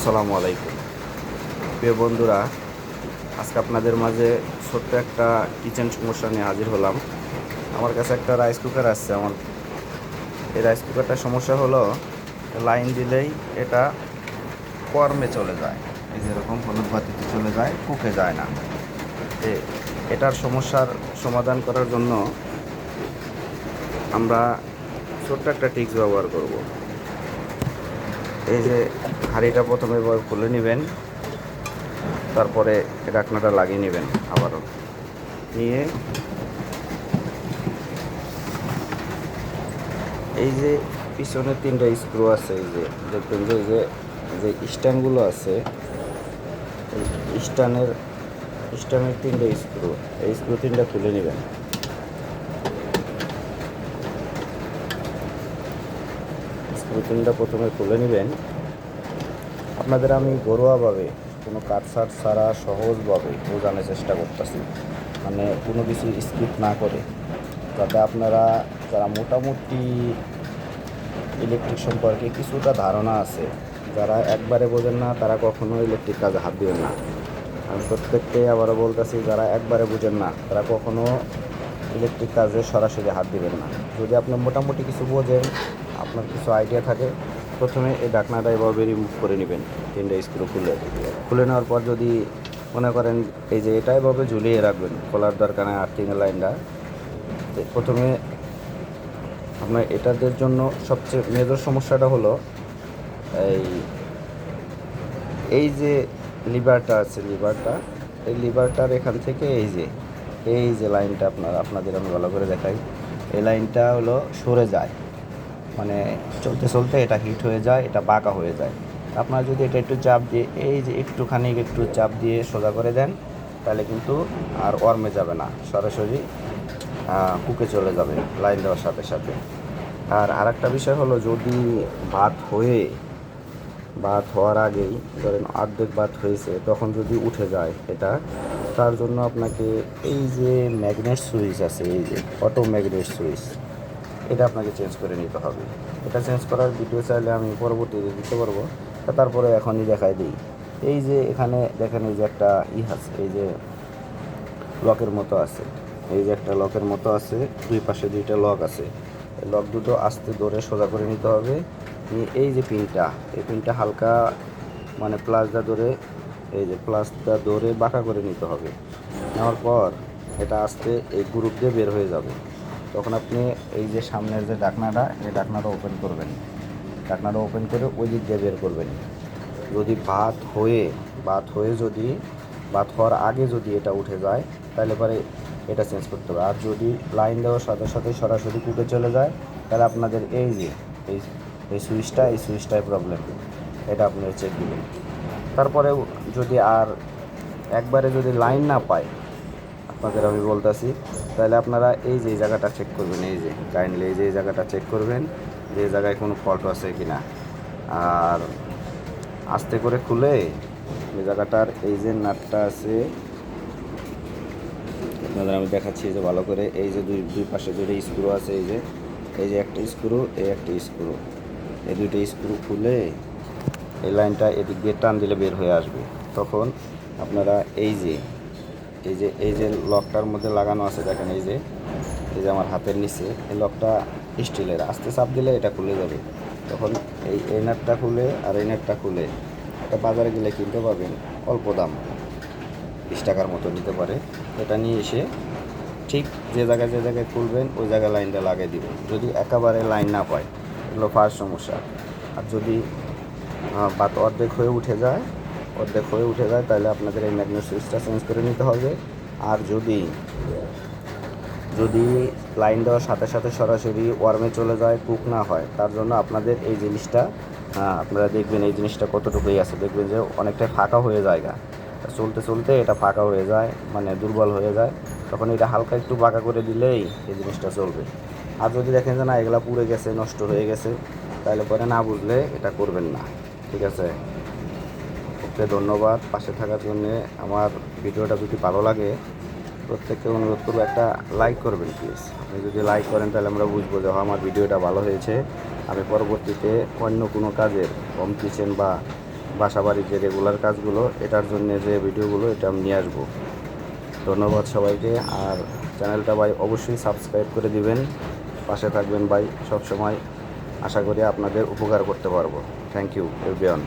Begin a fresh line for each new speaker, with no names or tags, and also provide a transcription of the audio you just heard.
আসসালামু আলাইকুম। প্রিয় বন্ধুরা, আজকে আপনাদের মাঝে ছোট্ট একটা কিচেন সমস্যা নিয়ে হাজির হলাম। আমার কাছে একটা রাইস কুকার আসছে আমার। এই রাইস কুকারটার সমস্যা হলো লাইন দিলেই এটা কর্মে চলে যায়। এই যেরকম হলুদ বাতিতে চলে যায় কুকে যায় না। এটার সমস্যার সমাধান করার জন্য আমরা ছোট্ট একটা টিক্স ব্যবহার করব। এই যে হাঁড়িটা প্রথমে খুলে নেবেন, তারপরে ডাকনাটা লাগিয়ে নেবেন আবারও। নিয়ে এই যে পিছনে তিনটা স্ক্রু আছে, এই যে দেখবেন যে যে যে স্ট্যান্ডগুলো আছে স্ট্যান্ডের স্ট্যান্ডের তিনটা স্ক্রু, এই স্ক্রু তিনটা খুলে নেবেন। স্ক্রু তিনটা প্রথমে খুলে নেবেন। আপনাদের আমি ঘরোয়াভাবে কোনো কাটসাট ছাড়া সহজভাবে বোঝানোর চেষ্টা করতেছি। মানে কোনো কিছু স্কিপ না করে। যাতে আপনারা, যারা মোটামুটি ইলেকট্রিক সম্পর্কে কিছুটা ধারণা আছে, যারা একবারে বোঝেন না, তারা কখনো ইলেকট্রিক কাজে হাত দিবেন না। আমি প্রত্যেককে আবারও বলতেছি, যারা একবারে বুঝেন না, তারা কখনো ইলেকট্রিক কাজে সরাসরি হাত দিবেন না। যদি আপনি মোটামুটি কিছু বোঝেন আপনার কিছু আইডিয়া থাকে, প্রথমে এই ডাকনাটা এভাবে রিমুভ করে নেবেন, তিনটা স্ক্রু খুলে। খুলে নেওয়ার পর যদি মনে করেন এই যে এটা এভাবে ঝুলিয়ে রাখবেন, খোলার দরকার নেই আর্থিংয়ের লাইনটা প্রথমে আপনার এটাদের জন্য সবচেয়ে মেজর সমস্যাটা হলো, এই এই যে লিভারটা আছে লিভারটা এই লিভারটার এখান থেকে এই যে এই যে লাইনটা আপনার, আপনাদের আমি ভালো করে দেখাই, এই লাইনটা হলো সরে যায়। মানে চলতে চলতে এটা হিট হয়ে যায়, এটা বাঁকা হয়ে যায়। আপনারা যদি এটা একটু চাপ দিয়ে, এই যে একটুখানি একটু চাপ দিয়ে সোজা করে দেন, তাহলে কিন্তু আর ওয়ার্মে যাবে না, সরাসরি কুকে চলে যাবে লাইন দেওয়ার সাথে সাথে। আর আরেকটা বিষয় হলো, যদি ভাত হয়ে ভাত হওয়ার আগেই ধরেন অর্ধেক ভাত হয়েছে, তখন যদি উঠে যায় এটা, তার জন্য আপনাকে এই যে ম্যাগনেট সুইচ আছে, এই যে অটো ম্যাগনেট সুইচ এটা আপনাকে চেঞ্জ করে নিতে হবে। এটা চেঞ্জ করার ভিডিও চাইলে আমি পরবর্তীতে দিতে পারব। তারপরে এখনই দেখাই দিই। এই যে এখানে দেখেন এই যে একটা ই আছে, এই যে লকের মতো আছে। এই যে একটা লকের মতো আছে, দুই পাশে দুইটা লক আছে। লক দুটো আস্তে ধরে সোজা করে নিতে হবে। এই যে পিনটা, এই পিনটা হালকা মানে প্লাসটা ধরে, এই যে প্লাসটা ধরে বাঁকা করে নিতে হবে। নেওয়ার পর এটা আস্তে এই গ্রুপ দিয়ে বের হয়ে যাবে। তখন আপনি এই যে সামনের যে ডাকনাটা, এই ডাকনাটা ওপেন করবেন। ডাকনাটা ওপেন করে ওই দিক দিয়ে বের করবেন। যদি ভাত হয়ে ভাত হয়ে যদি ভাত হওয়ার আগে যদি এটা উঠে যায়, তাহলে পরে এটা চেঞ্জ করতে হবে। আর যদি লাইন দেওয়ার সাথে সাথে সরাসরি কুকে চলে যায়, তাহলে আপনাদের এই যে, এই এই সুইচটা এই সুইচটাই প্রবলেম এটা আপনারা চেক দিবেন। তারপরে যদি আর একবারে যদি লাইন না পায়, আপনাদের আমি বলতেছি তাহলে আপনারা এই যে জায়গাটা চেক করবেন, এই যে কাইন্ডলি এই যে জায়গাটা চেক করবেন, যে জায়গায় কোনো ফল্ট আছে কি না আর আস্তে করে খুলে এই জায়গাটার এই যে নাটটা আছে, আপনাদের আমি দেখাচ্ছি যে ভালো করে, এই যে দুই দুই পাশে দুটো স্ক্রু আছে, এই যে এই যে একটা স্ক্রু, এই একটা স্ক্রু। এই দুইটা স্ক্রু খুলে এই লাইনটা এদিক দিয়ে টান দিলে বের হয়ে আসবে। তখন আপনারা এই যে এই যে এই যে লকটার মধ্যে লাগানো আছে, দেখেন এই যে এই যে আমার হাতের নিচে, এই লকটা স্টিলের। আস্তে চাপ দিলে এটা খুলে যাবে। তখন এই এই নাটটা খুলে আর এই নাটটা খুলে এটা বাজারে গেলে কিনতে পাবেন অল্প দাম। বিশ টাকার মতো নিতে পারে। এটা নিয়ে এসে ঠিক যে জায়গায় যে জায়গায় খুলবেন, ওই জায়গায় লাইনটা লাগিয়ে দিবেন। যদি একেবারে লাইন না পায়, এগুলো ফার্স্ট সমস্যা। আর যদি বাত অর্ধেক হয়ে উঠে যায় অর্ধেক হয়ে উঠে যায়, তাহলে আপনাদের এই ম্যাগনেট সুইচটা চেঞ্জ করে নিতে হবে। আর যদি যদি লাইন দেওয়ার সাথে সাথে সরাসরি ওয়ার্মে চলে যায় কুক না হয়, তার জন্য আপনাদের এই জিনিসটা আপনারা দেখবেন এই জিনিসটা কতটুকুই আছে। দেখবেন যে অনেকটাই ফাঁকা হয়ে যায় গা। চলতে চলতে এটা ফাঁকা হয়ে যায় মানে দুর্বল হয়ে যায়। তখন এটা হালকা একটু বাঁকা করে দিলেই এই জিনিসটা চলবে। আর যদি দেখেন যে না, এগুলা পুড়ে গেছে, নষ্ট হয়ে গেছে, তাহলে পরে না বুঝলে এটা করবেন না। ঠিক আছে? ওকে ধন্যবাদ পাশে থাকার জন্য। আমার ভিডিওটা যদি ভালো লাগে প্রত্যেককে অনুরোধ করব একটা লাইক করবেন প্লিজ আপনি যদি লাইক করেন তাহলে আমরা বুঝব যে হ্যাঁ, আমার ভিডিওটা ভালো হয়েছে। আমি পরবর্তীতে অন্য কোনো কাজের হোম কিচেন বা বাসা বাড়ির যে রেগুলার কাজগুলো এটার জন্য যে ভিডিওগুলো এটা আমি নিয়ে আসব। ধন্যবাদ সবাইকে। আর চ্যানেলটা ভাই অবশ্যই সাবস্ক্রাইব করে দিবেন। পাশে থাকবেন ভাই সব সময় আশা করি আপনাদের উপকার করতে পারব। Thank you everyone